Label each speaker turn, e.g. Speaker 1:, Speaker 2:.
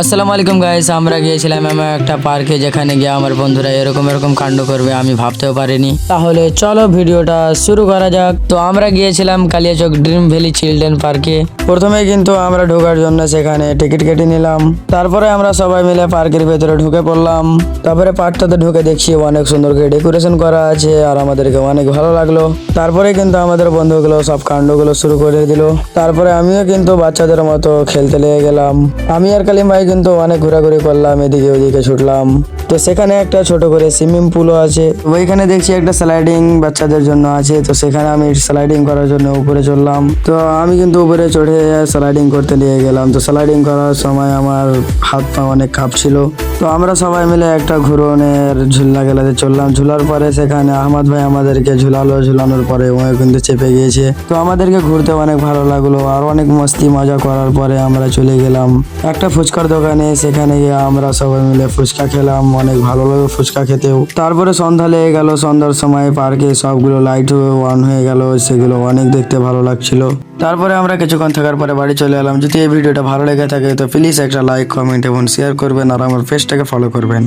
Speaker 1: আসসালামু আলাইকুম গাইস আমরা গিয়েছিলাম এমন একটা পার্কে যেখানে গিয়ে আমার বন্ধুরা এরকম এরকম কাণ্ড করবে, আমি ভাবতেও পারিনি। তাহলে চলো ভিডিওটা শুরু করা যাক। তো আমরা গিয়েছিলাম কালিয়াচক ড্রিম ভ্যালি চিলড্রেন পার্কে প্রথমে কিন্তু আমরা ঢোকার জন্য সেখানে টিকিট কেটে নিলাম। তারপরে আমরা সবাই মিলে পার্কের ভেতরে ঢুকে পড়লাম। তারপরে পার্কটাতে ঢুকে দেখছি অনেক সুন্দর করে ডেকোরেশন করা আছে, আর আমাদেরকে অনেক ভালো লাগল। তারপরে কিন্তু আমাদের বন্ধুগুলো সব কাণ্ডগুলো শুরু করে দিল। তারপরে আমিও কিন্তু বাচ্চাদের মতো খেলতে লেগে গেলাম। আমি আর কালিম ভাই কিন্তু অনেক ঘোরাঘুরি করলাম, এদিকে ওদিকে ছুটলাম। তো সেখানে একটা ছোট করে সুইমিং পুলও আছে। ওইখানে দেখছি একটা স্লাইডিং বাচ্চাদের জন্য আছে। তো সেখানে আমি স্লাইডিং করার জন্য উপরে চললাম তো আমি কিন্তু উপরে চড়ে স্লাইডিং করতে নিয়ে গেলাম। তো স্লাইডিং করার সময় আমার হাত পা অনেক কাঁপছিল তো আমরা সবাই মিলে একটা ঘুরনের ঝুলনা গেলাতে চললাম। ঝুলার পরে সেখানে আহমদ ভাই আমাদেরকে ঝুলালো, ঝুলানোর পরে ও কিন্তু চেপে গিয়েছে। তো আমাদেরকে ঘুরতে অনেক ভালো লাগল আর অনেক মস্তি মজা করার পরে আমরা চলে গেলাম একটা ফুচকার দোকানে। সেখানে গিয়ে আমরা সবাই মিলে ফুচকা খেলাম, অনেক ভালো লাগে ফুচকা খেতেও। তারপরে সন্ধ্যা লেগে গেল, সন্ধ্যার সময় পার্কে সবগুলো লাইট অন হয়ে গেল, সেগুলো অনেক দেখতে ভালো লাগছিল। তারপরে আমরা কিছুক্ষণ থাকার পরে বাড়ি চলে এলাম। যদি এই ভিডিওটা ভালো লেগে থাকে তো প্লিজ একটা লাইক, কমেন্ট এবং শেয়ার করবেন আর আমার পেজটাকে ফলো করবেন।